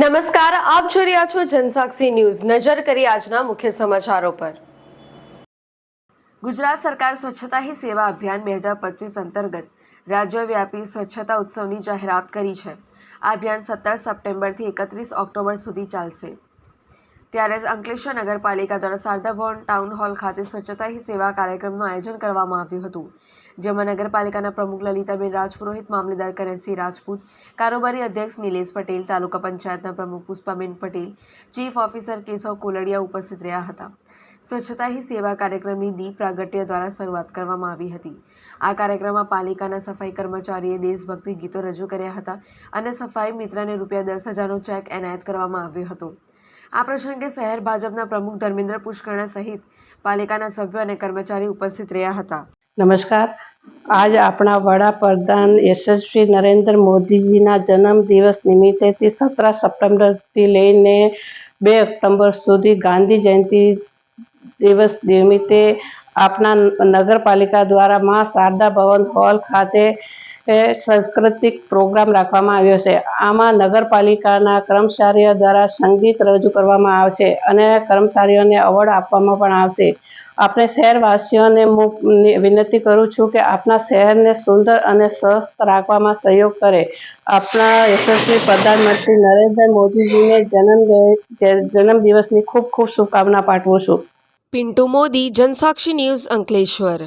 નમસ્કાર, આપ જોઈ રહ્યા છો જનસાક્ષી ન્યૂઝ. નજર કરી આજના મુખ્ય સમાચારો પર. ગુજરાત સરકાર સ્વચ્છતા હી સેવા અભિયાન બે હજાર પચીસ અંતર્ગત રાજ્યવ્યાપી સ્વચ્છતા ઉત્સવની જાહેરાત કરી છે. આ અભિયાન સત્તર સપ્ટેમ્બરથી એકત્રીસ ઓક્ટોબર સુધી ચાલશે. ત્યારે અંકલેશ્વર નગરપાલિકા દ્વારા શારદા ભવન ટાઉન હોલ ખાતે સ્વચ્છતા હી સેવા કાર્યક્રમનું આયોજન કરવામાં આવ્યું હતું, જેમાં નગરપાલિકાના પ્રમુખ લલિતાબેન રાજપુરોહિત, મામલેદાર કરણસિંહ રાજપૂત, કારોબારી અધ્યક્ષ નિલેશ પટેલ, તાલુકા પંચાયતના પ્રમુખ પુષ્પાબેન પટેલ, ચીફ ઓફિસર કેશવ કોલડિયા ઉપસ્થિત રહ્યા હતા. સ્વચ્છતા હી સેવા કાર્યક્રમની દીપ પ્રાગટ્ય દ્વારા શરૂઆત કરવામાં આવી હતી. આ કાર્યક્રમમાં પાલિકાના સફાઈ કર્મચારીએ દેશભક્તિ ગીતો રજૂ કર્યા હતા અને સફાઈ મિત્રને રૂપિયા દસ હજારનો ચેક એનાયત કરવામાં આવ્યો હતો. આ પ્રસંગે શહેર ભાજપના પ્રમુખ ધર્મેન્દ્ર પુષ્કરણા સહિત પાલિકાના સભ્યો અને કર્મચારી ઉપસ્થિત રહ્યા હતા. નમસ્કાર. આજ આપણા વડાપ્રધાન યશસ્વી નરેન્દ્ર મોદીજીના જન્મ દિવસ નિમિત્તેથી સત્તર સપ્ટેમ્બરથી લઈને બે ઓક્ટોબર સુધી ગાંધી જયંતિ દિવસ નિમિત્તે આપણા નગરપાલિકા દ્વારા મા શારદા ભવન હોલ ખાતે સાંસ્કૃતિક પ્રોગ્રામ રાખવામાં આવ્યો છે. આમાં નગરપાલિકાના કર્મચારીઓ દ્વારા સંગીત રજૂ કરવામાં આવશે અને કર્મચારીઓને અવોર્ડ આપવામાં પણ આવશે. આપણે શહેરવાસીઓને હું વિનંતી કરું છું કે આપણા શહેરને સુંદર અને સ્વસ્થ રાખવામાં સહયોગ કરે. આપણા યશસ્વી પ્રધાનમંત્રી નરેન્દ્ર મોદીજીને જન્મ જન્મદિવસની ખૂબ ખૂબ શુભકામના પાઠવું છું. પિન્ટુ મોદી, જનસાક્ષી ન્યૂઝ અંકલેશ્વર.